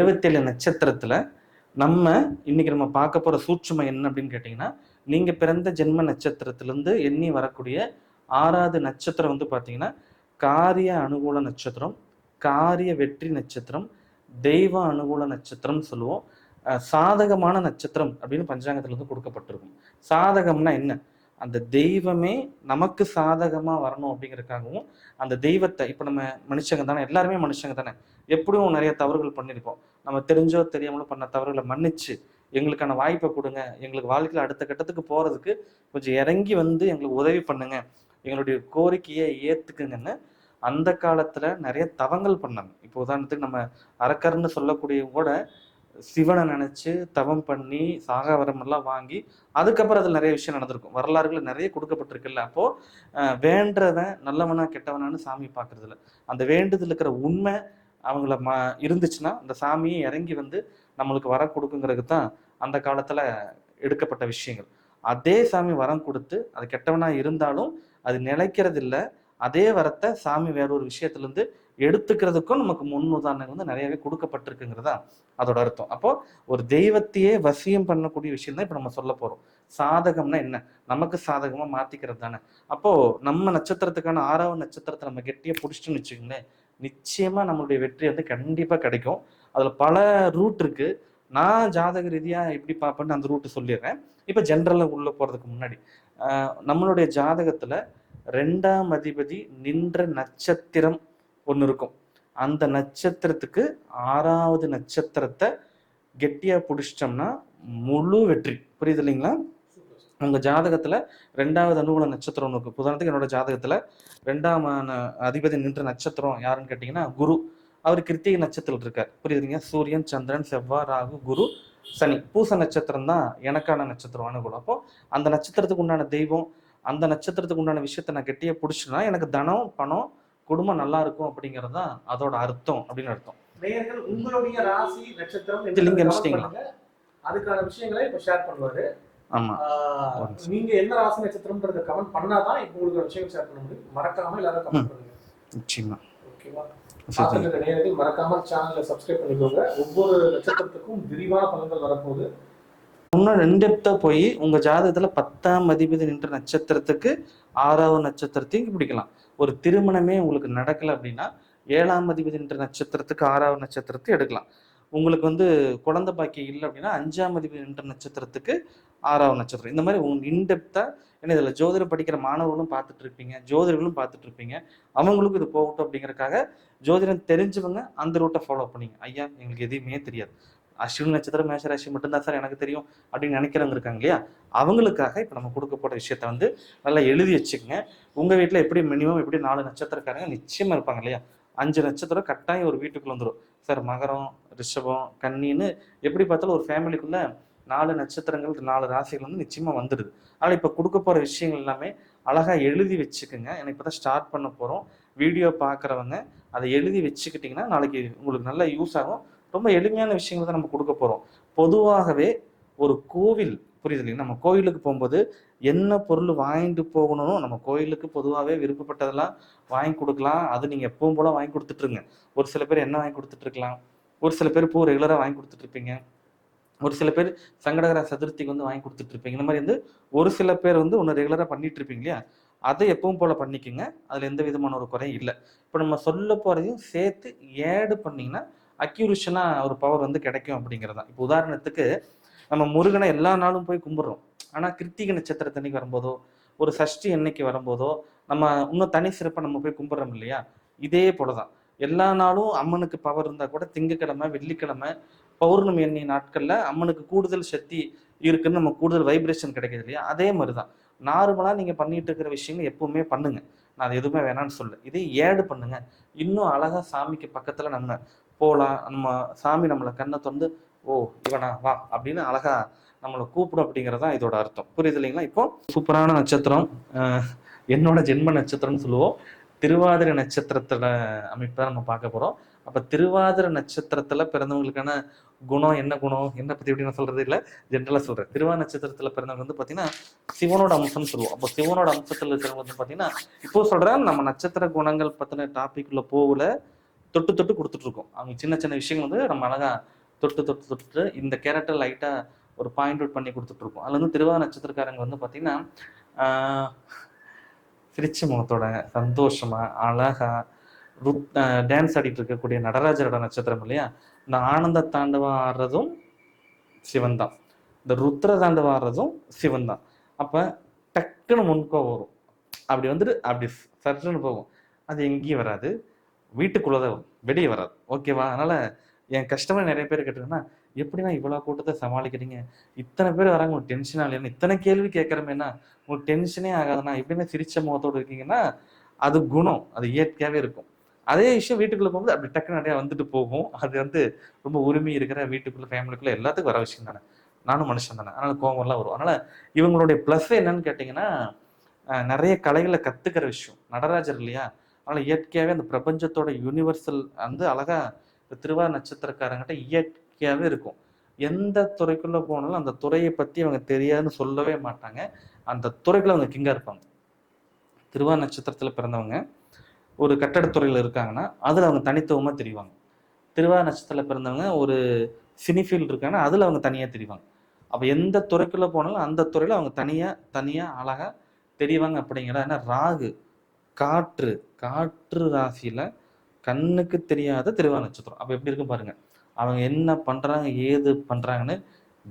இருபத்தேழு நட்சத்திரத்துல நம்ம இன்னைக்கு நம்ம பார்க்க போற சூட்சுமை என்ன அப்படின்னு கேட்டிங்கன்னா நீங்க பிறந்த ஜென்ம நட்சத்திரத்திலிருந்து எண்ணி வரக்கூடிய ஆறாவது நட்சத்திரம் வந்து பார்த்தீங்கன்னா காரிய அனுகூல நட்சத்திரம் காரிய வெற்றி நட்சத்திரம் தெய்வ அனுகூல நட்சத்திரம் சொல்லுவோம். சாதகமான நட்சத்திரம் அப்படின்னு பஞ்சாங்கத்துல இருந்து கொடுக்கப்பட்டிருக்கும். சாதகம்னா என்ன? அந்த தெய்வமே நமக்கு சாதகமாக வரணும் அப்படிங்கிறதுக்காகவும் அந்த தெய்வத்தை இப்போ நம்ம மனுஷங்க தானே எல்லாருமே மனுஷங்க தானே எப்படியும் நிறைய தவறுகள் பண்ணியிருப்போம். நம்ம தெரிஞ்சோ தெரியாமலோ பண்ண தவறுகளை மன்னிச்சு எங்களுக்கான வாய்ப்பை கொடுங்க எங்களுக்கு வாழ்க்கையில் அடுத்த கட்டத்துக்கு போகிறதுக்கு கொஞ்சம் இறங்கி வந்து எங்களுக்கு உதவி பண்ணுங்க எங்களுடைய கோரிக்கையை ஏற்றுக்குங்கன்னு அந்த காலத்தில் நிறைய தவங்கள் பண்ணாங்க. இப்போ உதாரணத்துக்கு நம்ம அரக்கர்னு சொல்லக்கூடிய கூட சிவனை நினைச்சு தவம் பண்ணி சாகாவரம் எல்லாம் வாங்கி அதுக்கப்புறம் அதில் நிறைய விஷயம் நடந்திருக்கும். வரலாறுகள் நிறைய கொடுக்கப்பட்டிருக்குல்ல. அப்போ வேண்டவன் நல்லவனா கெட்டவனான்னு சாமி பார்க்கறது அந்த வேண்டுதல் இருக்கிற உண்மை அவங்கள ம இருந்துச்சுன்னா அந்த சாமியை இறங்கி வந்து நம்மளுக்கு வரம் கொடுக்குங்கிறது தான் அந்த காலத்துல எடுக்கப்பட்ட விஷயங்கள். அதே சாமி வரம் கொடுத்து அது கெட்டவனா இருந்தாலும் அது நினைக்கிறதில்ல அதே வரத்தை சாமி வேற ஒரு விஷயத்துலேருந்து எடுத்துக்கிறதுக்கும் நமக்கு முன் உதாரணங்கள் வந்து நிறையவே கொடுக்கப்பட்டிருக்குங்கிறதா அதோட அர்த்தம். அப்போ ஒரு தெய்வத்தையே வசியம் பண்ணக்கூடிய விஷயம் தான் இப்போ நம்ம சொல்ல போகிறோம் சாதகம்னா என்ன? நமக்கு சாதகமாக மாற்றிக்கிறது தானே. அப்போது நம்ம நட்சத்திரத்துக்கான ஆறாவது நட்சத்திரத்தை நம்ம கெட்டியாக பிடிச்சிட்டோம்னு வச்சுக்கோங்களேன் நிச்சயமாக நம்மளுடைய வெற்றி வந்து கண்டிப்பாக கிடைக்கும். அதில் பல ரூட் இருக்குது நான் ஜாதக ரீதியாக எப்படி பார்ப்பேன்னு அந்த ரூட்டு சொல்லிடுறேன். இப்போ ஜென்ரலாக உள்ளே போகிறதுக்கு முன்னாடி நம்மளுடைய ஜாதகத்தில் ரெண்டாம் அதிபதி நின்ற நட்சத்திரம் ஒன்று இருக்கும். அந்த நட்சத்திரத்துக்கு ஆறாவது நட்சத்திரத்தை கெட்டியா பிடிச்சிட்டோம்னா முழு வெற்றி. புரியுது இல்லைங்களா? உங்க ஜாதகத்துல ரெண்டாவது அனுகூல நட்சத்திரம் ஒன்று இருக்கு. உதாரணத்துக்கு என்னோட ஜாதகத்தில் ரெண்டாம் ஆன- அதிபதி நின்ற நட்சத்திரம் யாருன்னு கேட்டீங்கன்னா குரு. அவர் கிருத்திகை நட்சத்திரம் இருக்கார். புரியுதுங்க சூரியன் சந்திரன் செவ்வாய் ராகு குரு சனி. பூச நட்சத்திரம் தான் எனக்கான நட்சத்திரம் அனுகூலம். அப்போ அந்த நட்சத்திரத்துக்கு உண்டான தெய்வம் அந்த நட்சத்திரத்துக்கு உண்டான விஷயத்தை நான் கெட்டியா பிடிச்சிட்டேன்னா எனக்கு தனம் பணம் குடும்பம் நல்லா இருக்கும் அப்படிங்கிறது தான் அதோட அர்த்தம் அப்படின்னு அர்த்தம். நேயர்கள் உங்களுடைய ராசி நட்சத்திரம் இது லிங்க் என்னன்னு அனுப்பிச்சிட்டீங்களா? comment பண்ணுங்க. அதுக்கான விஷயங்களை இப்ப ஷேர் பண்ணுவாரு. ஆமா. நீங்க என்ன ராசி நட்சத்திரம்ன்றத கமெண்ட் பண்ணாதான் இப்ப உங்களுக்கு விஷயம் ஷேர் பண்ண முடியும். மறக்காம எல்லாரும் கமெண்ட் பண்ணுங்க. நிச்சயமா. ஓகேவா? நேயர்கள் மறக்காம சேனலை சப்ஸ்கிரைப் பண்ணிக்கோங்க. ஒவ்வொரு நட்சத்திரத்துக்கும் விரிவான பலன்கள் வரப்போகுது. இன்னும் ரெண்டெப்தா போய் உங்க ஜாதகத்துல பத்தாம் அதிபதி நின்ற நட்சத்திரத்துக்கு ஆறாவது நட்சத்திரத்தையும் பிடிக்கலாம். ஒரு திருமணமே உங்களுக்கு நடக்கல அப்படின்னா ஏழாம் அதிபதி நின்ற நட்சத்திரத்துக்கு ஆறாவது நட்சத்திரத்தை எடுக்கலாம். உங்களுக்கு வந்து குழந்தை பாக்கியம் இல்லை அப்படின்னா அஞ்சாம் அதிபதி நின்ற நட்சத்திரத்துக்கு ஆறாவது நட்சத்திரம். இந்த மாதிரி உங்க இன்டெப்தா ஏன்னா இதுல ஜோதிடம் படிக்கிற மாணவர்களும் பார்த்துட்டு இருப்பீங்க ஜோதிடர்களும் பார்த்துட்டு இருப்பீங்க. அவங்களுக்கும் இது போகட்டும் அப்படிங்கறக்காக ஜோதிடம் தெரிஞ்சவங்க அந்த ரூட்டை ஃபாலோ பண்ணீங்க. ஐயா எங்களுக்கு எதுவுமே தெரியாது. அஸ்வினி நட்சத்திரம் மேஷராசி மட்டும்தான் சார் எனக்கு தெரியும் அப்படின்னு நினைக்கிறவங்க இருக்காங்க இல்லையா அவங்களுக்காக இப்போ நம்ம கொடுக்க போகிற விஷயத்த வந்து நல்லா எழுதி வச்சுக்கோங்க. உங்கள் வீட்டில் எப்படி மினிமம் எப்படி நாலு நட்சத்திரக்காரங்க நிச்சயமாக இருப்பாங்க இல்லையா? அஞ்சு நட்சத்திரம் கட்டாயம் ஒரு வீட்டுக்குள்ள வந்துடும் சார் மகரம் ரிஷபம் கன்னின்னு எப்படி பார்த்தாலும் ஒரு ஃபேமிலிக்குள்ள நாலு நட்சத்திரங்கள் நாலு ராசிகள் வந்து நிச்சயமாக வந்துடுது ஆனால் இப்போ கொடுக்க போகிற விஷயங்கள் எல்லாமே அழகாக எழுதி வச்சுக்கோங்க. எனக்கு இப்போ தான் ஸ்டார்ட் பண்ண போகிறோம் வீடியோ பார்க்குறவங்க அதை எழுதி வச்சுக்கிட்டிங்கன்னா நாளைக்கு உங்களுக்கு நல்லா யூஸ் ஆகும். ரொம்ப எளிமையான விஷயங்கள் தான் நம்ம கொடுக்க போகிறோம் பொதுவாகவே ஒரு கோவில் புரியுது நம்ம கோயிலுக்கு போகும்போது என்ன பொருள் வாங்கிட்டு போகணும் நம்ம கோயிலுக்கு பொதுவாகவே விருப்பப்பட்டதெல்லாம் வாங்கி கொடுக்கலாம். அது நீங்கள் எப்பவும் போல வாங்கி கொடுத்துட்ருங்க ஒரு சில பேர் என்ன வாங்கி கொடுத்துட்ருக்கலாம் ஒரு சில பேர் பூ ரெகுலராக வாங்கி கொடுத்துட்ருப்பீங்க ஒரு சில பேர் சங்கடகர சதுர்த்திக்கு வந்து வாங்கி கொடுத்துட்ருப்பீங்க இந்த மாதிரி வந்து ஒரு சில பேர் வந்து ஒன்று ரெகுலராக பண்ணிட்டு இருப்பீங்க இல்லையா? அதை எப்பவும் போல பண்ணிக்கோங்க. அதில் எந்த விதமான ஒரு குறையும் இல்லை. இப்போ நம்ம சொல்ல போகிறதையும் சேர்த்து ஏடு பண்ணிங்கன்னா அக்யூரிஷனாக ஒரு பவர் வந்து கிடைக்கும் அப்படிங்கிறதான் இப்போ உதாரணத்துக்கு நம்ம முருகனை எல்லா நாளும் போய் கும்பிட்றோம். ஆனால் கிருத்திகை நட்சத்திரத்தன்னைக்கு வரும்போதோ ஒரு சஷ்டி என்னைக்கு வரும்போதோ நம்ம இன்னும் தனி சிறப்பாக நம்ம போய் கும்பிட்றோம் இல்லையா? இதே போலதான். எல்லா நாளும் அம்மனுக்கு பவர் இருந்தால் கூட திங்கக்கிழமை வெள்ளிக்கிழமை பௌர்ணமி எண்ணெய் நாட்களில் அம்மனுக்கு கூடுதல் சக்தி இருக்குன்னு நம்ம கூடுதல் வைப்ரேஷன் கிடைக்கிது இல்லையா? அதே மாதிரி தான் நார்மலாக நீங்கள் பண்ணிட்டு இருக்கிற விஷயங்கள் எப்பவுமே பண்ணுங்க. நான் அது எதுவுமே வேணாம்னு சொல்ல இதே ஏடு பண்ணுங்க. இன்னும் அழகாக சாமிக்கு பக்கத்தில் நம்ம போகலாம் நம்ம சாமி நம்மளை கண்ணை திறந்து ஓ இவனா வா அப்படின்னு அழகா நம்மளை கூப்பிடும் அப்படிங்கிறது தான் இதோட அர்த்தம். புரியுது இல்லைங்களா? இப்போ சூப்பரான நட்சத்திரம் என்னோட ஜென்ம நட்சத்திரம்னு சொல்லுவோம். திருவாதிரை நட்சத்திரத்துல அமைப்பு தான் நம்ம பார்க்க போறோம். அப்ப திருவாதிரை நட்சத்திரத்துல பிறந்தவங்களுக்கான குணம் என்ன குணம்? என்ன பத்தி எப்படி நான் சொல்றது இல்ல ஜென்ரலா சொல்றேன். திருவா நட்சத்திரத்துல பிறந்தவங்க வந்து பாத்தீங்கன்னா சிவனோட அம்சம்னு சொல்லுவோம். அப்போ சிவனோட அம்சத்துல இருக்கிறவங்க வந்து பாத்தீங்கன்னா இப்போ சொல்றேன் நம்ம நட்சத்திர குணங்கள் பத்தின டாபிக்ல போகல. தொட்டு தொட்டு கொடுத்துட்டு இருக்கோம் அவங்க சின்ன சின்ன விஷயங்கள் வந்து நம்ம அழகா தொட்டு தொட்டு தொட்டு இந்த கேரக்டர் லைட்டா ஒரு பாயிண்ட் அவுட் பண்ணி கொடுத்துட்டு இருக்கோம் அதுல வந்து திருவாத நட்சத்திரக்காரங்க வந்து பாத்தீங்கன்னா சிரிச்ச முகத்தோட சந்தோஷமா அழகா டான்ஸ் ஆடிட்டு இருக்கக்கூடிய நடராஜரோட நட்சத்திரம் இல்லையா? இந்த ஆனந்த தாண்டவம் ஆடுறதும் சிவன் தான். இந்த ருத்ர தாண்டவம் ஆடுறதும் சிவன் தான். அப்ப டக்குன்னு முன்கோ வரும். அப்படி வந்துட்டு அப்படி சர்ன்னு போகும். அது எங்கேயும் வராது. வீட்டுக்குள்ளதான் வெளியே வராது. ஓகேவா அதனால என் கஸ்டமர் நிறைய பேர் கேட்டிருக்கேன்னா எப்படின்னா இவ்வளோ கூட்டத்தை சமாளிக்கிறீங்க? இத்தனை பேர் வராங்க உங்களுக்கு டென்ஷன் ஆகலையா இத்தனை கேள்வி கேட்குறமேனா உங்களுக்கு டென்ஷனே ஆகாதுன்னா எப்படின்னா சிரிச்ச முகத்தோடு இருக்கீங்கன்னா அது குணம். அது இயற்கையாகவே இருக்கும். அதே விஷயம் வீட்டுக்குள்ளே போகும்போது அப்படி டக்கு நிறையா வந்துட்டு போகும். அது வந்து ரொம்ப உரிமை இருக்கிற வீட்டுக்குள்ளே ஃபேமிலிக்குள்ளே எல்லாத்துக்கும் வர விஷயம் தானே. நானும் மனுஷன் தானே. அதனால் கோவம்லாம் வரும். அதனால் இவங்களுடைய ப்ளஸ் என்னன்னு கேட்டிங்கன்னா நிறைய கலைகளை கற்றுக்கிற விஷயம். நடராஜர் இல்லையா? அதனால் இயற்கையாகவே அந்த பிரபஞ்சத்தோட யூனிவர்சல் வந்து அழகாக இந்த திருவா நட்சத்திரக்காரங்கிட்ட இயற்கையாகவே இருக்கும். எந்த துறைக்குள்ளே போனாலும் அந்த துறையை பற்றி அவங்க தெரியாதுன்னு சொல்லவே மாட்டாங்க. அந்த துறைக்குள்ள அவங்க கிங்காக இருப்பாங்க. திருவா நட்சத்திரத்தில் பிறந்தவங்க ஒரு கட்டடத்துறையில் இருக்காங்கன்னா அதில் அவங்க தனித்துவமாக தெரிவாங்க. திருவா நட்சத்திரத்தில் பிறந்தவங்க ஒரு சினி ஃபீல்டு இருக்காங்கன்னா அதில் அவங்க தனியாக தெரிவாங்க. அப்போ எந்த துறைக்குள்ளே போனாலும் அந்த துறையில் அவங்க தனியாக தனியாக அழகாக தெரிவாங்க அப்படிங்கிற. ஏன்னா ராகு காற்று காற்று ராசியில் கண்ணுக்கு தெரியாத திருவா நட்சத்திரம். அப்போ எப்படி இருக்கும் பாருங்க. அவங்க என்ன பண்ணுறாங்க ஏது பண்ணுறாங்கன்னு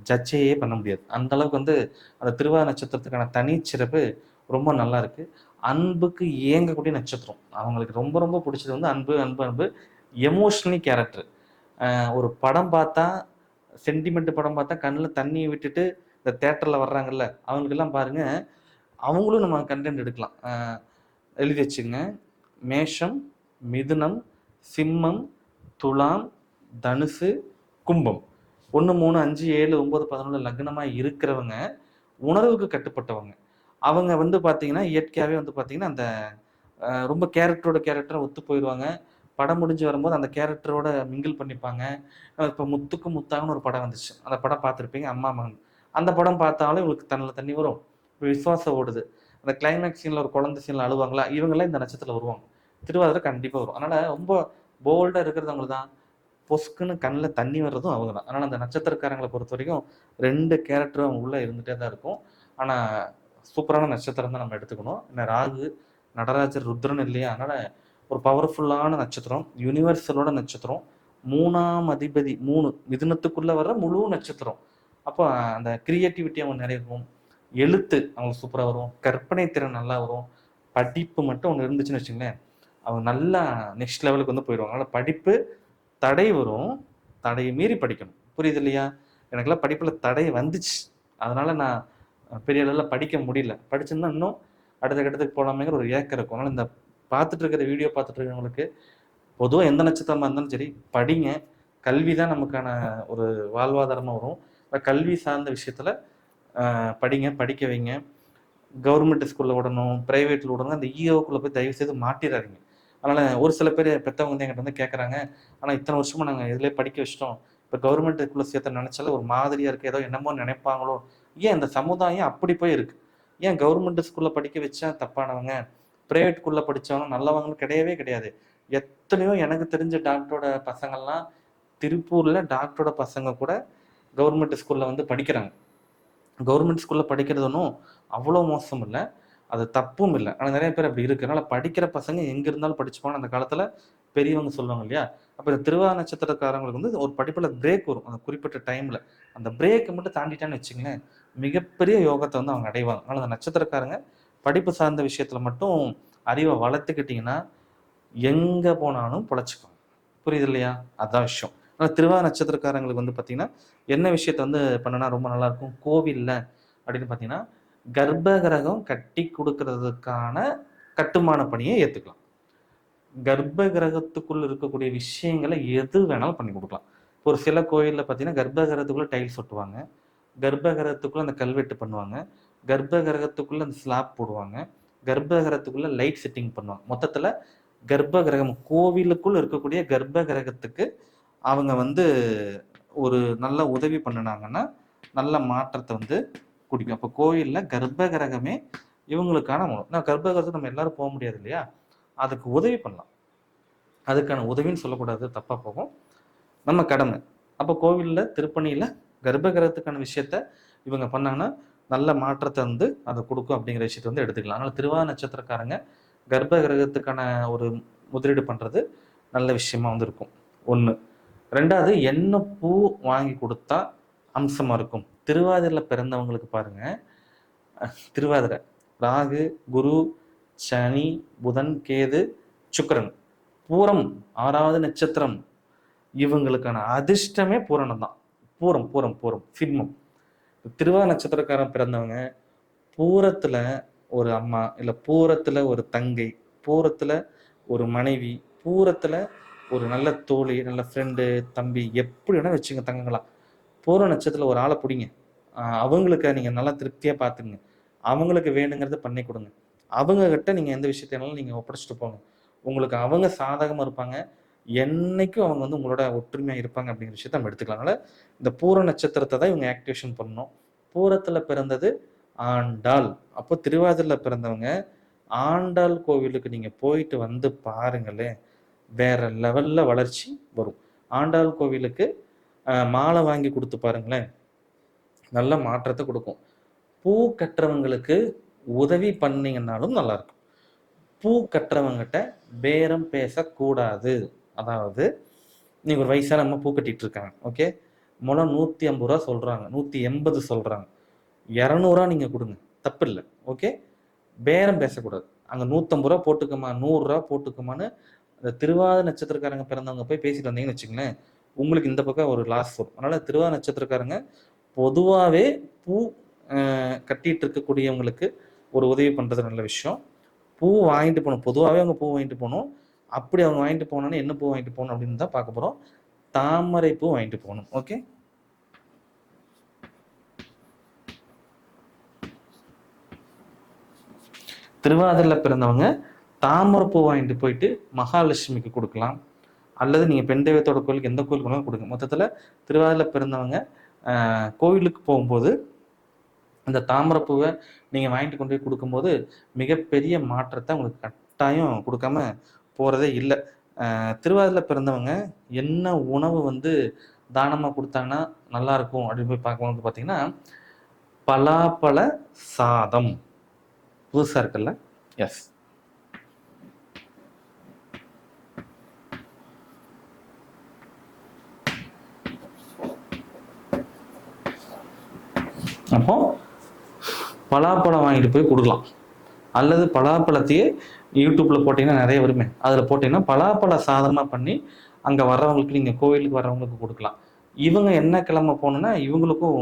ஜட்ஜையே பண்ண முடியாது. அந்த அளவுக்கு வந்து அந்த திருவா நட்சத்திரத்துக்கான தனிச்சிறப்பு ரொம்ப நல்லா இருக்கு. அன்புக்கு ஏங்கக்கூடிய நட்சத்திரம். அவங்களுக்கு ரொம்ப ரொம்ப பிடிச்சது வந்து அன்பு அன்பு அன்பு எமோஷ்னலி கேரக்டர் ஒரு படம் பார்த்தா சென்டிமெண்ட் படம் பார்த்தா கண்ணில் தண்ணியை விட்டுட்டு இந்த தேட்டரில் வர்றாங்கல்ல அவங்களுக்கெல்லாம் பாருங்க அவங்களும் நம்ம கண்டென்ட் எடுக்கலாம். எழுதி வச்சுங்க. மேஷம் மிதுனம் சிம்மம் துலாம் தனுசு கும்பம். ஒன்று மூணு அஞ்சு ஏழு ஒன்பது பதினொன்று லக்னமாக இருக்கிறவங்க உணர்வுக்கு கட்டுப்பட்டவங்க. அவங்க வந்து பார்த்தீங்கன்னா இயற்கையாகவே வந்து பார்த்தீங்கன்னா அந்த ரொம்ப கேரக்டரோட கேரக்டரை ஒத்து போயிடுவாங்க. படம் முடிஞ்சு வரும்போது அந்த கேரக்டரோட மிங்கிள் பண்ணிப்பாங்க. இப்போ முத்துக்கு முத்தாகனு ஒரு படம் வந்துச்சு. அந்த படம் பார்த்துருப்பீங்க அம்மா மகன். அந்த படம் பார்த்தாலும் இவங்களுக்கு தன்னில் தண்ணி வரும். விசுவாசம் ஓடுது. அந்த கிளைமேக்ஸ் சீனில் ஒரு குழந்தை சீனில் அழுவாங்களா? இவங்கெல்லாம் இந்த நட்சத்திரத்தில் வருவாங்க. திருவாதிரை கண்டிப்பாக வரும். அதனால் ரொம்ப போல்டாக இருக்கிறது அவங்க தான். பொஸ்க்குன்னு கண்ணில் தண்ணி வர்றதும் அவங்க தான். அதனால் அந்த நட்சத்திரக்காரங்களை பொறுத்த வரைக்கும் ரெண்டு கேரக்டரும் அவங்க உள்ளே இருந்துகிட்டே தான் இருக்கும். ஆனால் சூப்பரான நட்சத்திரம் தான் நம்ம எடுத்துக்கணும். என்ன ராகு நடராஜர் ருத்ரன் இல்லையா? அதனால் ஒரு பவர்ஃபுல்லான நட்சத்திரம். யூனிவர்சலோட நட்சத்திரம். மூணாம் அதிபதி மூணு மிதுனத்துக்குள்ளே வர்ற முழு நட்சத்திரம். அப்போ அந்த கிரியேட்டிவிட்டி அவங்க நிறைய இருக்கும். எழுத்து அவங்களுக்கு சூப்பராக வரும். கற்பனை திறன் நல்லா வரும். படிப்பு மட்டும் ஒன்று இருந்துச்சுன்னு வச்சுங்களேன் அவங்க நல்லா நெக்ஸ்ட் லெவலுக்கு வந்து போயிடுவாங்க. அதனால் படிப்பு தடை வரும். தடையை மீறி படிக்கணும். புரியுது இல்லையா? எனக்கெல்லாம் படிப்பில் தடை வந்துச்சு. அதனால் நான் பெரிய அளவில் படிக்க முடியல. படிச்சிருந்தா இன்னும் அடுத்த கட்டத்துக்கு போகலாமேங்கிற ஒரு ஏக்கம் இருக்கும். அதனால் இந்த பார்த்துட்டு இருக்கிற வீடியோ பார்த்துட்டு இருக்கிறவங்களுக்கு பொதுவாக எந்த நட்சத்திரமாக இருந்தாலும் சரி படிங்க. கல்வி தான் நமக்கான ஒரு வாழ்வாதாரமாக வரும். கல்வி சார்ந்த விஷயத்தில் படிங்க படிக்க வைங்க. கவர்மெண்ட் ஸ்கூலில் விடணும் ப்ரைவேட்டில் விடணும் அந்த இஓக்குள்ளே போய் தயவு செய்து மாட்டிடாதீங்க அதனால் ஒரு சில பேர் பெற்றவங்க வந்து எங்கிட்ட வந்து கேட்குறாங்க ஆனால் இத்தனை வருஷமாக நாங்கள் இதிலே படிக்க வச்சிட்டோம். இப்போ கவர்மெண்ட்டுக்குள்ள சேர்த்த நினச்சால ஒரு மாதிரியாக இருக்குது ஏதோ என்னமோ நினைப்பாங்களோ. ஏன் இந்த சமுதாயம் அப்படி போய் இருக்குது ஏன் கவர்மெண்ட் ஸ்கூலில் படிக்க வச்சா தப்பானவங்க? ப்ரைவேட் ஸ்கூலில் படிச்சவங்க நல்லவங்கன்னு கிடையவே கிடையாது. எத்தனையோ எனக்கு தெரிஞ்ச டாக்டரோட பசங்கள்லாம் திருப்பூரில் டாக்டரோட பசங்க கூட கவர்மெண்ட் ஸ்கூலில் வந்து படிக்கிறாங்க. கவர்மெண்ட் ஸ்கூலில் படிக்கிறது ஒன்றும் அவ்வளோ மோசம் இல்லை. அது தப்பும் இல்லை. ஆனால் நிறைய பேர் அப்படி இருக்கு படிக்கிற பசங்க எங்கே இருந்தாலும் படிச்சுப்பாங்க. அந்த காலத்தில் பெரியவங்க சொல்லுவாங்க இல்லையா? அப்போ இந்த திருவா நட்சத்திரக்காரங்களுக்கு வந்து ஒரு படிப்பில் பிரேக் வரும். அந்த குறிப்பிட்ட டைமில் அந்த பிரேக்கை மட்டும் தாண்டிட்டான்னு வச்சுங்களேன் மிகப்பெரிய யோகத்தை வந்து அவங்க அடைவாங்க. ஆனால் அந்த நட்சத்திரக்காரங்க படிப்பு சார்ந்த விஷயத்தில் மட்டும் அறிவை வளர்த்துக்கிட்டிங்கன்னா எங்கே போனாலும் பிழைச்சிக்கோங்க புரியுது இல்லையா? அதான் விஷயம். ஆனால் திருவா நட்சத்திரக்காரங்களுக்கு வந்து பார்த்தீங்கன்னா என்ன விஷயத்த வந்து பண்ணனா ரொம்ப நல்லா இருக்கும் கோவில்ல அப்படின்னு பார்த்தீங்கன்னா கர்ப்ப கிரகம் கட்டி கொடுக்கறதுக்கான கட்டுமான பணியை ஏற்றுக்கலாம் கர்ப்ப கிரகத்துக்குள்ள இருக்கக்கூடிய விஷயங்களை எது வேணாலும் பண்ணி கொடுக்கலாம். ஒரு சில கோயிலில் பார்த்தீங்கன்னா கர்ப்ப கிரகத்துக்குள்ளே டைல்ஸ் ஒட்டுவாங்க. கர்ப்ப கிரகத்துக்குள்ளே அந்த கல்வெட்டு பண்ணுவாங்க. கர்ப்ப கிரகத்துக்குள்ளே அந்த ஸ்லாப் போடுவாங்க. கர்ப்பகிரகத்துக்குள்ள லைட் செட்டிங் பண்ணுவாங்க. மொத்தத்தில் கர்ப்ப கிரகம் கோவிலுக்குள்ள இருக்கக்கூடிய கர்ப்ப கிரகத்துக்கு அவங்க வந்து ஒரு நல்ல உதவி பண்ணினாங்கன்னா நல்ல மாற்றத்தை வந்து குடிக்கும். அப்போ கோயிலில் கர்ப்ப கிரகமே இவங்களுக்கான உணவு நான் கர்ப்ப நம்ம எல்லாரும் போக முடியாது இல்லையா? அதுக்கு உதவி பண்ணலாம். அதுக்கான உதவின்னு சொல்லக்கூடாது தப்பாக போகும். நம்ம கடமை. அப்போ கோவிலில் திருப்பணியில் கர்ப்பகிரகத்துக்கான விஷயத்த இவங்க பண்ணாங்கன்னா நல்ல மாற்றத்தை வந்து அதை கொடுக்கும் அப்படிங்கிற விஷயத்தை வந்து எடுத்துக்கலாம். அதனால் திருவா நட்சத்திரக்காரங்க கர்ப்ப கிரகத்துக்கான ஒரு முதலீடு பண்ணுறது நல்ல விஷயமா வந்து இருக்கும். ஒன்று ரெண்டாவது என்ன பூ வாங்கி கொடுத்தா அம்சமாக இருக்கும்? திருவாதிரையில் பிறந்தவங்களுக்கு பாருங்க. திருவாதிரை ராகு குரு சனி புதன் கேது சுக்கரன். பூரம் ஆறாவது நட்சத்திரம். இவங்களுக்கான அதிர்ஷ்டமே பூரணம் தான். பூரம் பூரம் பூரம் சிம்மம். திருவா நட்சத்திரக்காரன் பிறந்தவங்க பூரத்தில் ஒரு அம்மா இல்லை பூரத்தில் ஒரு தங்கை பூரத்தில் ஒரு மனைவி பூரத்தில் ஒரு நல்ல தோழி நல்ல ஃப்ரெண்டு தம்பி எப்படி வேணா வச்சுங்க தங்கங்களா. பூர நட்சத்திரத்தில் ஒரு ஆளை பிடிங்க. அவங்களுக்கு நீங்கள் நல்லா திருப்தியாக பார்த்துங்க அவங்களுக்கு வேணுங்கிறத பண்ணி கொடுங்க. அவங்கக்கிட்ட நீங்கள் எந்த விஷயத்தினாலும் நீங்கள் ஒப்படைச்சிட்டு போங்க. உங்களுக்கு அவங்க சாதகமாக இருப்பாங்க. என்னைக்கும் அவங்க வந்து உங்களோட ஒற்றுமையாக இருப்பாங்க அப்படிங்கிற விஷயத்த நம்ம எடுத்துக்கலாம். அதனால் இந்த பூர நட்சத்திரத்தை தான் இவங்க ஆக்டிவேஷன் பண்ணணும். பூரத்தில் பிறந்தது ஆண்டாள். அப்போ திருவாதிரில் பிறந்தவங்க ஆண்டாள் கோவிலுக்கு நீங்கள் போயிட்டு வந்து பாருங்களேன். வேற லெவல்ல வளர்ச்சி வரும். ஆண்டாள் கோவிலுக்கு மாலை வாங்கி கொடுத்து பாருங்களேன். நல்ல மாற்றத்தை கொடுக்கும். பூ கட்டுறவங்களுக்கு உதவி பண்ணீங்கன்னாலும் நல்லா இருக்கும் பூ கட்டுறவங்ககிட்ட பேரம் பேசக்கூடாது. அதாவது நீங்க ஒரு வயசான அம்மா பூ கட்டிட்டு இருக்காங்க ஓகே? முளம் நூத்தி ஐம்பது ரூபா சொல்றாங்க நூத்தி எண்பது சொல்றாங்க. இரநூறுவா நீங்க கொடுங்க தப்பு இல்லை ஓகே? பேரம் பேசக்கூடாது. அங்க நூத்தம்பது ரூபா போட்டுக்கமா நூறுரூவா போட்டுக்கமான்னு அந்த திருவாத நட்சத்திரக்காரங்க பிறந்தவங்க போய் பேசிட்டு வந்தீங்கன்னு வச்சுங்களேன் உங்களுக்கு இந்த பக்கம் ஒரு லாஸ் வரும். அதனால திருவாத நட்சத்திரக்காரங்க பொதுவாகவே பூ கட்டிகிட்டு கட்டிட்டு இருக்கக்கூடியவங்களுக்கு ஒரு உதவி பண்ணுறது நல்ல விஷயம். பூ வாங்கிட்டு போகணும். பொதுவாகவே அவங்க பூ வாங்கிட்டு போகணும். அப்படி அவங்க வாங்கிட்டு போனோன்னா என்ன பூ வாங்கிட்டு போகணும் அப்படின்னு தான் பார்க்க போகிறோம் தாமரை பூ வாங்கிட்டு போகணும். ஓகே? திருவாதிரில் பிறந்தவங்க தாமரப்பூ வாங்கிட்டு போயிட்டு மகாலட்சுமிக்கு கொடுக்கலாம். அல்லது நீங்கள் பெண் தெய்வத்தோட கோயிலுக்கு எந்த கோயிலுக்கு வேணாலும் கொடுங்க. மொத்தத்தில் திருவாரூரில் பிறந்தவங்க கோயிலுக்கு கோவிலுக்கு போகும்போது இந்த தாமரப்பூவை நீங்கள் வாங்கிட்டு கொண்டு போய் கொடுக்கும்போது மிகப்பெரிய மாற்றத்தை உங்களுக்கு கட்டாயம் கொடுக்காம போகிறதே இல்லை. திருவாரூரில் பிறந்தவங்க என்ன உணவு வந்து தானமாக கொடுத்தாங்கன்னா நல்லா இருக்கும் அப்படின்னு போய் பார்க்கும்போது பார்த்தீங்கன்னா பலாப்பழ சாதம். புதுசாக இருக்குல்ல? எஸ் அப்போ பலாப்பழம் வாங்கிட்டு போய் கொடுக்கலாம். அல்லது பலாப்பழத்தையே யூடியூப்ல போட்டீங்கன்னா நிறைய வருமே. அதில் போட்டீங்கன்னா பலாப்பழ சாதமாக பண்ணி அங்கே வர்றவங்களுக்கு நீங்கள் கோவிலுக்கு வர்றவங்களுக்கு கொடுக்கலாம். இவங்க என்ன கிழமை போகணுன்னா இவங்களுக்கும்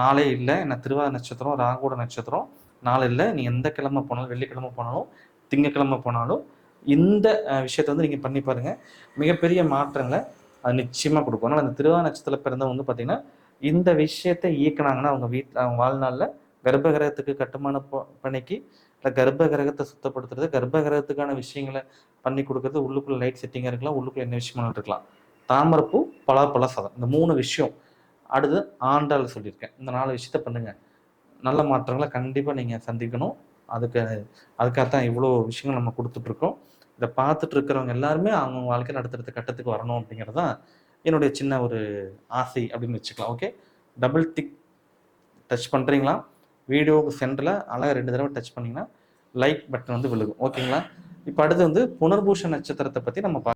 நாளே இல்லை. என்ன திருவா நட்சத்திரம் ராகோட நட்சத்திரம் நாள் இல்லை. நீ எந்த கிழமை போனாலும் வெள்ளிக்கிழமை போனாலும் திங்கக்கிழமை போனாலும் இந்த விஷயத்தை வந்து நீங்கள் பண்ணி பாருங்கள் மிகப்பெரிய மாற்றங்களை அது நிச்சயமாக கொடுக்கும். அதனால் அந்த திருவா நட்சத்திரத்தில் பிறந்தவங்க வந்து பார்த்தீங்கன்னா இந்த விஷயத்தை இயக்குனாங்கன்னா அவங்க வீட்டில் அவங்க வாழ்நாளில் கர்ப்பகிரகத்துக்கு கட்டுமான ப- பணிக்கு இல்லை கர்ப்ப கிரகத்தை சுத்தப்படுத்துறது கர்ப்ப கிரகத்துக்கான விஷயங்களை பண்ணி கொடுக்கறது உள்ளுக்குள்ள லைட் செட்டிங்காக இருக்கலாம் உள்ளுக்குள்ள என்ன விஷயம் இருக்கலாம். தாமரைப்பூ பலாப்பழ சாதம் இந்த மூணு விஷயம். அடுத்து ஆண்டாள் சொல்லியிருக்கேன். இந்த நாலு விஷயத்த பண்ணுங்கள் நல்ல மாற்றங்களை கண்டிப்பாக நீங்கள் சந்திக்கணும். அதுக்கு அதுக்காகத்தான் இவ்வளோ விஷயங்கள் நம்ம கொடுத்துட்ருக்கோம் இதை பார்த்துட்டு இருக்கிறவங்க எல்லாருமே அவங்க வாழ்க்கையில் அடுத்தடுத்த கட்டத்துக்கு வரணும் அப்படிங்கிறது தான் என்னுடைய சின்ன ஒரு ஆசை அப்படின்னு வச்சுக்கலாம் ஓகே டபுள் டிக் டச் பண்ணுறீங்களா வீடியோவுக்கு சென்டரில் அழகாக ரெண்டு தடவை டச் பண்ணிங்கன்னா லைக் பட்டன் வந்து விழுகும் ஓகேங்களா இப்போ அடுத்து வந்து புனர்பூஷ நட்சத்திரத்தை பற்றி நம்ம பார்க்க